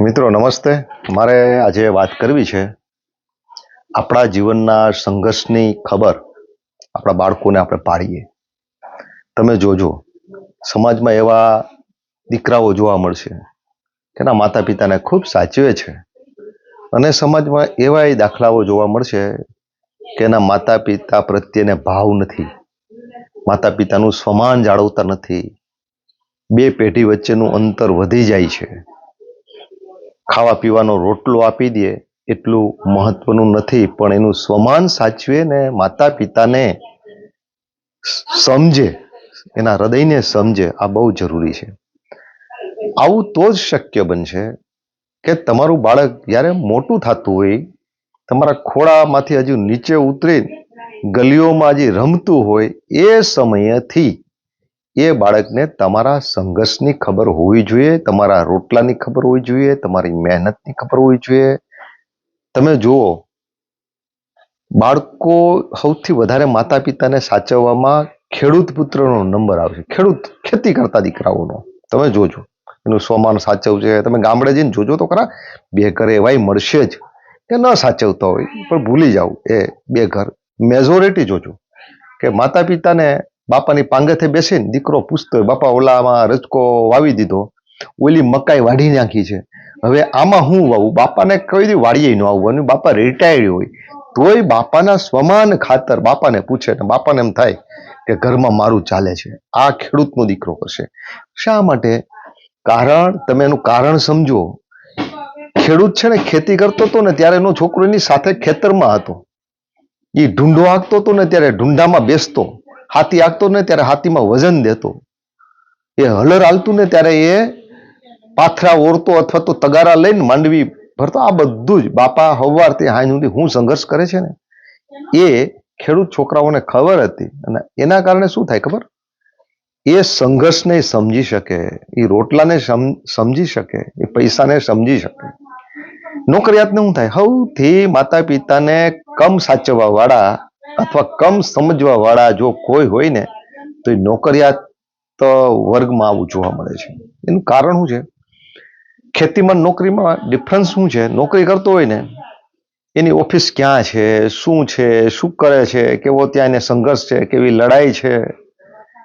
મિત્રો, નમસ્તે. મારે આજે વાત કરવી છે આપણા જીવનના સંઘર્ષની ખબર આપણા બાળકોને આપણે પાડીએ. તમે જોજો, સમાજમાં એવા દીકરાઓ જોવા મળશે એના માતા પિતાને ખૂબ સાચવે છે અને સમાજમાં એવા દાખલાઓ જોવા મળશે કે એના માતા પિતા પ્રત્યેને ભાવ નથી માતા પિતાનું સમાન જાળવતા નથી, બે પેઢી વચ્ચેનું અંતર વધી જાય છે. ખાવા પીવાનો રોટલો આપી દે એટલું મહત્વનું નથી, પણ એનું સ્વમાન સાચવે ને માતા પિતાને સમજે, એના હૃદયને સમજે, આ બહુ જરૂરી છે. આવું તો જ શક્ય બનશે કે તમારું બાળક જ્યારે મોટું થતું હોય, તમારા ખોળામાંથી હજુ નીચે ઉતરી ગલીઓમાં હજી રમતું હોય, એ સમયેથી એ બાળકને તમારા સંઘર્ષની ખબર હોવી જોઈએ, તમારા રોટલાની ખબર હોવી જોઈએ, તમારી મહેનતની ખબર હોવી જોઈએ. તમે જુઓ, બાળકો સૌથી વધારે માતા પિતાને સાચવવામાં ખેડૂત પુત્રનો નંબર આવશે ખેડૂત, ખેતી કરતા દીકરાઓનો. તમે જોજો, એનું સ્વમાન સાચવશે તમે ગામડે જઈને જોજો તો ખરા, બે ઘર એવાય મળશે જ. કે ન સાચવતા હોય, પણ ભૂલી જાવ એ બે ઘર. મેજોરિટી જોજો કે માતા પિતાને બાપાની પાંગથે બેસીને દીકરો પૂછતો બાપા, ઓલામાં રજકો વાવી દીધો. ઓલી મકાઈ વાઢી નાખી છે. હવે આમાં હું વાવું? બાપાને કઈ દી વાળીએ ન આવવાનું બાપા રિટાયર્ડ હોય. તોય બાપાના સ્વમાન ખાતર બાપાને પૂછે ને બાપાને એમ થાય કે ઘરમાં મારું ચાલે છે. આ ખેડૂતનો દીકરો કરશે શા માટે? કારણ, તમે એનું કારણ સમજો. ખેડૂત છે ને ખેતી કરતો હતો ને ત્યારે એનો છોકરો એની સાથે ખેતરમાં હતો. એ ઢૂંઢો હાંકતો હતો ને ત્યારે ઢૂંઢામાં બેસતો. હાથી આગતો ને ત્યારે હાથીમાં વજન દેતો. એ હલર હાલતું ને ત્યારે એ પાથરા ઓરતો અથવા તો તગારા લઈને માંડવી ભરતો. આ બધું જ બાપા હવારથી હાઈ સુધી હું સંઘર્ષ કરે છે ને, એ ખેડૂત છોકરાઓને ખબર હતી. અને એના કારણે શું થાય ખબર? એ સંઘર્ષને સમજી શકે, એ રોટલાને સમ- સમજી શકે, એ પૈસાને સમજી શકે. નોકરિયાતને શું થાય? સૌથી માતા પિતાને કમ સાચવવા વાળા અથવા કમ સમજવા વાળા જો કોઈ હોય ને, તો એ નોકરિયાત વર્ગમાં આવું જોવા મળે છે. એનું કારણ શું છે? ખેતીમાં નોકરીમાં ડિફરન્સ શું છે? નોકરી કરતો હોય ને, એની ઓફિસ ક્યાં છે? શું છે? શું કરે છે? કેવો ત્યાં એને સંઘર્ષ છે? કેવી લડાઈ છે?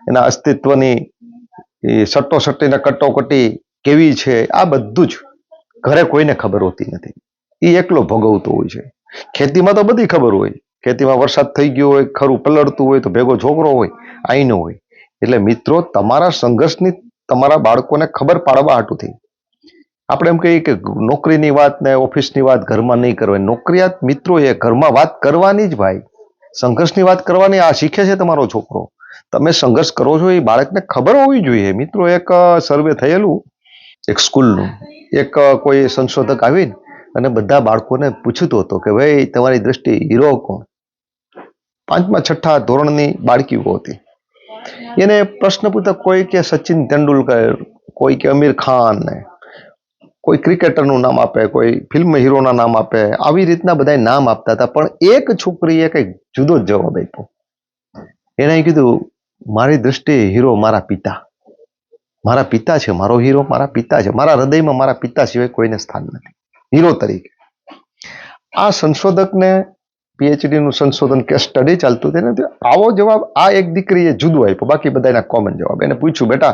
એના અસ્તિત્વની એ સટ્ટોસટ્ટીને કટોકટી કેવી છે? આ બધું જ ઘરે કોઈને ખબર હોતી નથી. એ એકલો ભોગવતો હોય છે. ખેતીમાં તો બધી ખબર હોય. ખેતીમાં વરસાદ થઈ ગયો હોય, ખરું પલળતું હોય તો ભેગો છોકરો હોય, આઈનો હોય. એટલે મિત્રો, તમારા સંઘર્ષની તમારા બાળકોને ખબર પાડવા હાટુથી આપણે એમ કહીએ કે નોકરીની વાત ને ઓફિસની વાત ઘરમાં નહીં કરવાની. નોકરિયાત મિત્રો એ ઘરમાં વાત કરવાની જ ભાઈ. સંઘર્ષની વાત કરવાની આ શીખે છે તમારો છોકરો. તમે સંઘર્ષ કરો છો એ બાળકને ખબર હોવી જોઈએ. મિત્રો, એક સર્વે થયેલું, એક સ્કૂલનું. એક કોઈ સંશોધક આવીને અને બધા બાળકોને પૂછતો હતો કે, ભાઈ, તમારી દ્રષ્ટિ હીરો કોણ? પાંચમા છઠ્ઠા ધોરણની બાળકીઓ હતી. એને પ્રશ્ન પૂછતા કોઈ કે સચિન તેંડુલકર, કોઈ કે અમીર ખાન કોઈ ક્રિકેટરનું નામ આપે, કોઈ ફિલ્મ હીરોના નામ આપે, આવી રીતના બધા નામ આપતા હતા. પણ એક છોકરીએ કંઈક જુદો જ જવાબ આપ્યો. એણે કીધું, મારી દ્રષ્ટિએ હીરો મારા પિતા. મારા પિતા છે, મારો હીરો મારા પિતા છે. મારા હૃદયમાં મારા પિતા સિવાય કોઈને સ્થાન નથી. હીરો તરીકે. આ સંશોધકને PhD નું સંશોધન કે સ્ટડી ચાલતું તેને આવો જવાબ આ એક દીકરીએ જુદો આપ્યો. બાકી બધાના કોમન જવાબ. એને પૂછ્યું, બેટા,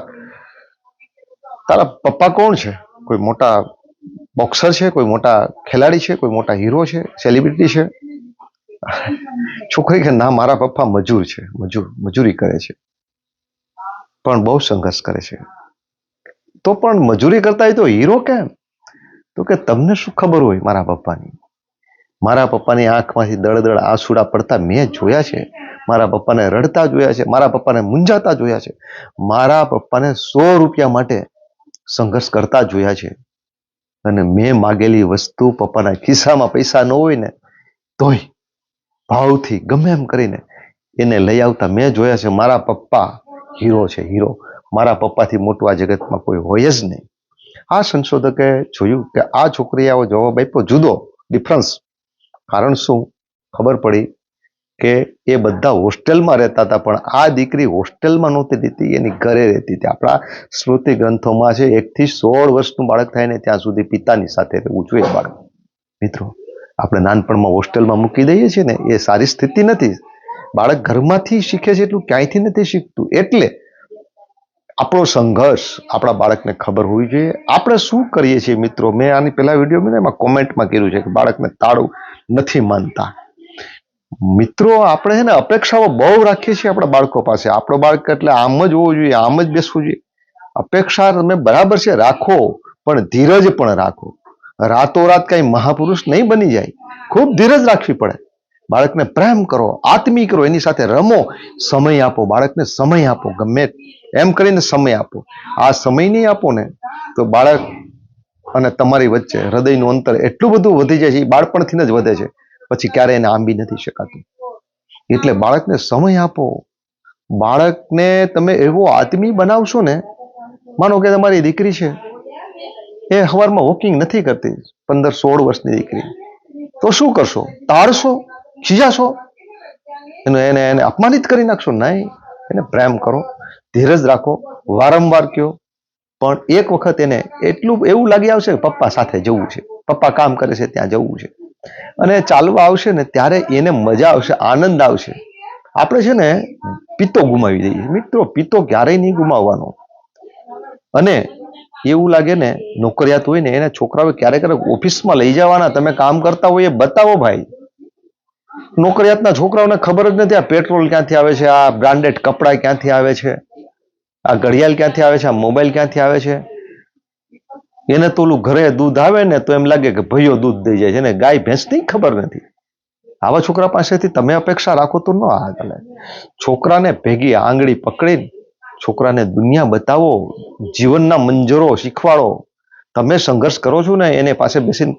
તારા પપ્પા કોણ છે? કોઈ મોટા બોક્સર છે? કોઈ મોટા ખેલાડી છે? કોઈ મોટા હીરો છે? સેલિબ્રિટી છે? છોકરી કે, ના, મારા પપ્પા મજૂર છે. મજૂર, મજૂરી કરે છે. પણ બહુ સંઘર્ષ કરે છે. તો પણ મજૂરી કરતા હોય તો હીરો કેમ? તો કે, તમને શું ખબર હોય મારા પપ્પાની? મારા પપ્પાની આંખમાંથી દળદળ આંસુડા પડતા મેં જોયા છે. મારા પપ્પાને રડતા જોયા છે. મારા પપ્પાને મૂંઝાતા જોયા છે. મારા પપ્પાને સો રૂપિયા માટે સંઘર્ષ કરતા જોયા છે. અને મેં માગેલી વસ્તુ પપ્પાના ખિસ્સામાં પૈસા ન હોય ને, તોય ભાવથી ગમે એમ કરીને એને લઈ આવતા મેં જોયા છે. મારા પપ્પા હીરો છે, હીરો. મારા પપ્પાથી મોટું આ જગતમાં કોઈ હોય જ નહીં. આ સંશોધકે જોયું કે આ છોકરીએ આવો જવાબ આપ્યો. જુદો ડિફરન્સ. કારણ શું? ખબર પડી કે એ બધા હોસ્ટેલમાં રહેતા હતા, પણ આ દીકરી હોસ્ટેલમાં નહોતી રહેતી, એની ઘરે રહેતી હતી. આપણા સ્મૃતિ ગ્રંથોમાં છે, એકથી સોળ વર્ષનું બાળક થાય ને ત્યાં સુધી પિતાની સાથે રહેવું જોઈએ બાળક. મિત્રો, આપણે નાનપણમાં હોસ્ટેલમાં મૂકી દઈએ છીએ ને, એ સારી સ્થિતિ નથી. બાળક ઘરમાંથી શીખે છે એટલું ક્યાંયથી નથી શીખતું? એટલે આપણો સંઘર્ષ આપણા બાળકને ખબર હોવી જોઈએ. આપણે શું કરીએ છીએ મિત્રો? મેં આની પહેલા વીડિયો મેં એમાં કોમેન્ટમાં કર્યું છે કે બાળકને તાળું નથી માનતા. મિત્રો, આપણે છે ને અપેક્ષાઓ બહુ રાખીએ છીએ આપણા બાળકો પાસે. આપણો બાળક એટલે આમ જ હોવું જોઈએ, આમ જ બેસવું જોઈએ. અપેક્ષા તમે બરાબર છે, રાખો, પણ ધીરજ પણ રાખો. રાતોરાત કઈ મહાપુરુષ નહીં બની જાય. ખૂબ ધીરજ રાખવી પડે. બાળકને પ્રેમ કરો, આત્મી કરો, એની સાથે રમો, સમય આપો, બાળકને સમય આપો, ગમે એમ કરીને સમય આપો. આ સમય નહીં આપો ને, તો બાળક અને તમારી વચ્ચે હૃદયનું અંતર એટલું બધું વધી જાય છે, એ બાળપણથી જ વધે છે, પછી ક્યારે એને આંબી નથી શકાતું. એટલે બાળકને સમય આપો. બાળકને તમે એવો આત્મી બનાવશો ને, માનો કે તમારી દીકરી છે, એ સવારમાં વોકિંગ નથી કરતી, પંદર સોળ વર્ષની દીકરી. તો શું કરશો? તાળશો ખીજાશો? એને એને એને અપમાનિત કરી નાખશો? નહીં. એને પ્રેમ કરો, ધીરજ રાખો, વારંવાર કયો. પણ એક વખત એને એટલું એવું લાગી આવશે કે પપ્પા સાથે જવું છે. પપ્પા કામ કરે છે, ત્યાં જવું છે. અને ચાલવા આવશે ને ત્યારે એને મજા આવશે, આનંદ આવશે. આપણે છે ને પિત્તો ગુમાવી દઈએ. મિત્રો, પિત્તો ક્યારેય નહીં ગુમાવવાનો. અને એવું લાગે ને, નોકરિયાત હોય ને, એને છોકરાઓ ક્યારેક ક્યારેક ઓફિસમાં લઈ જવાના. તમે કામ કરતા હોય એ બતાવો ભાઈ. નોકરિયાતના છોકરાઓને ખબર જ નથી આ પેટ્રોલ ક્યાંથી આવે છે, આ બ્રાન્ડેડ કપડાં ક્યાંથી આવે છે, આ ઘડિયાળ ક્યાંથી આવે છે, આ મોબાઈલ ક્યાંથી આવે છે? એને તો ઓલું ઘરે દૂધ આવે ને તો એમ લાગે કે ભાઈઓ દૂધ દઈ જાય છે. ને ગાય, ભેંસની ખબર નથી. આવા છોકરા પાસેથી તમે અપેક્ષા રાખો તો ન હાલે. છોકરાને ભેગી આંગળી પકડીને છોકરાને દુનિયા બતાવો, જીવનના મંજરો શીખવાડો. તમે સંઘર્ષ કરો છો ને, એને પાસે બેસીને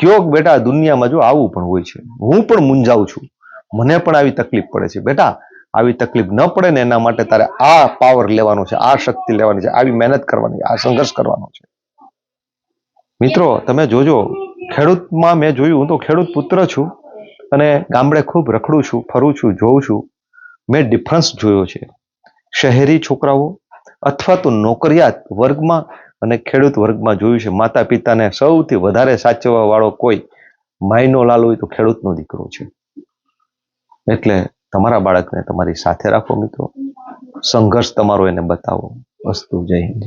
કયો બેટા દુનિયામાં જો આવું પણ હોય છે, હું પણ મૂંઝાઉં છું. મને પણ આવી તકલીફ પડે છે. બેટા, આવી તકલીફ ન પડે ને એના માટે તારે આ પાવર લેવાનો છે, આ શક્તિ લેવાની છે, આવી મહેનત કરવાની, આ સંઘર્ષ કરવાનો છે. મિત્રો, તમે જોજો, ખેડૂતમાં મેં જોયું, હું તો ખેડૂત પુત્ર છું અને ગામડે ખૂબ રખડું છું, ફરું છું, જોઉં છું. મેં ડિફરન્સ જોયો છે. શહેરી છોકરાઓ અથવા તો નોકરિયાત વર્ગમાં અને ખેડૂત વર્ગમાં જોયું છે માતા પિતાને સૌથી વધારે સાચવવા વાળો કોઈ માયનો લાલ હોય તો ખેડૂતનો દીકરો છે. એટલે તમારા બાળકને તમારી સાથે રાખો મિત્રો. સંઘર્ષ તમારો એને બતાવો. વસ્તુ જય હિન્દ